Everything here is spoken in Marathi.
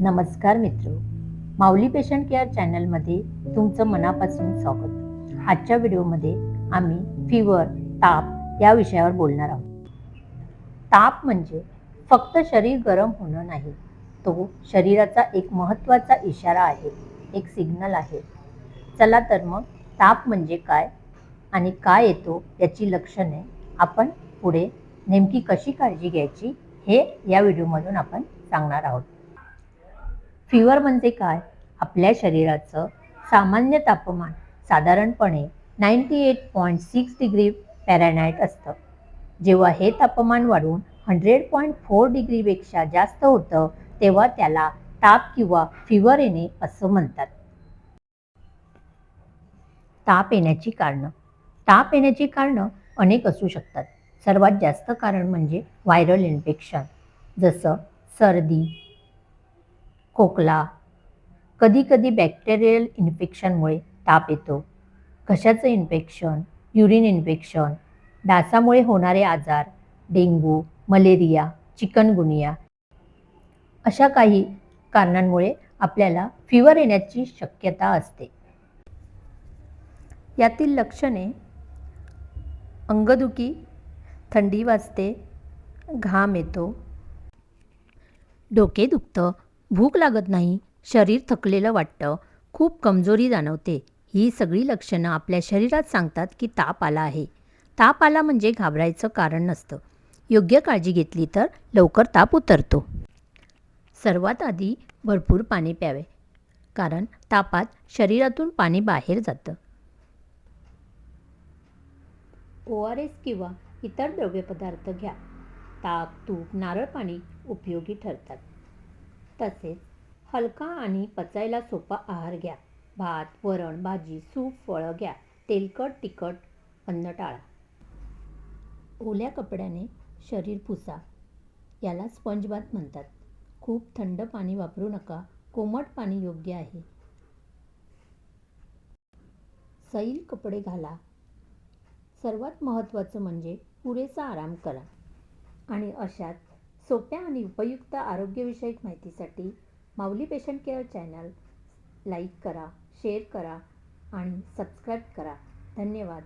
नमस्कार मित्र. माऊली पेशंट केअर चॅनलमध्ये तुमचं मनापासून स्वागत. आजच्या व्हिडिओमध्ये आम्ही फिवर ताप या विषयावर बोलणार आहोत. ताप म्हणजे फक्त शरीर गरम होणं नाही तो शरीराचा एक महत्त्वाचा इशारा आहे एक सिग्नल आहे. चला तर मग ताप म्हणजे काय आणि काय येतो याची लक्षणे आपण पुढे नेमकी कशी काळजी घ्यायची हे या व्हिडिओमधून आपण सांगणार आहोत. फिवर म्हणजे काय? आपल्या शरीराचं सामान्य तापमान साधारणपणे ninety eight point six degree Fahrenheit असतं. जेव्हा हे तापमान वाढून हंड्रेड पॉईंट फोर डिग्रीपेक्षा जास्त होतं तेव्हा त्याला ताप किंवा फिवर येणे असं म्हणतात. ताप येण्याची कारणं. ताप येण्याची कारणं अनेक असू शकतात. सर्वात जास्त कारण म्हणजे व्हायरल इन्फेक्शन जसं सर्दी खोकला. कधीकधी बॅक्टेरियल इन्फेक्शनमुळे ताप येतो. घशाचं इन्फेक्शन युरिन इन्फेक्शन डासामुळे होणारे आजार डेंग्यू मलेरिया चिकनगुनिया. अशा काही कारणांमुळे आपल्याला फिवर येण्याची शक्यता असते. यातील लक्षणे अंगदुखी थंडी वाजते घाम येतो डोके दुखतं भूक लागत नाही शरीर थकलेलं वाटतं खूप कमजोरी जाणवते. ही सगळी लक्षणं आपल्या शरीरात सांगतात की ताप आला आहे. ताप आला म्हणजे घाबरायचं कारण नसतं. योग्य काळजी घेतली तर लवकर ताप उतरतो. सर्वात आधी भरपूर पाणी प्यावे कारण तापात शरीरातून पाणी बाहेर जातं. ओ आर एस किंवा इतर द्रव्यपदार्थ घ्या. ताक तूप नारळ पाणी उपयोगी ठरतात. तसेच हलका आणि पचायला सोपा आहार घ्या. भात वरण भाजी सूप फळं घ्या. तेलकट तिखट अन्न टाळा. ओल्या कपड्याने शरीर पुसा. याला स्पंजबात म्हणतात. खूप थंड पाणी वापरू नका. कोमट पाणी योग्य आहे. सैल कपडे घाला. सर्वात महत्त्वाचं म्हणजे पुरेसा आराम करा. आणि अशात सोप्या आणि उपयुक्त आरोग्यविषयक माहितीसाठी Mauli patient care channel like करा शेअर करा आणि सबस्क्राईब करा. धन्यवाद.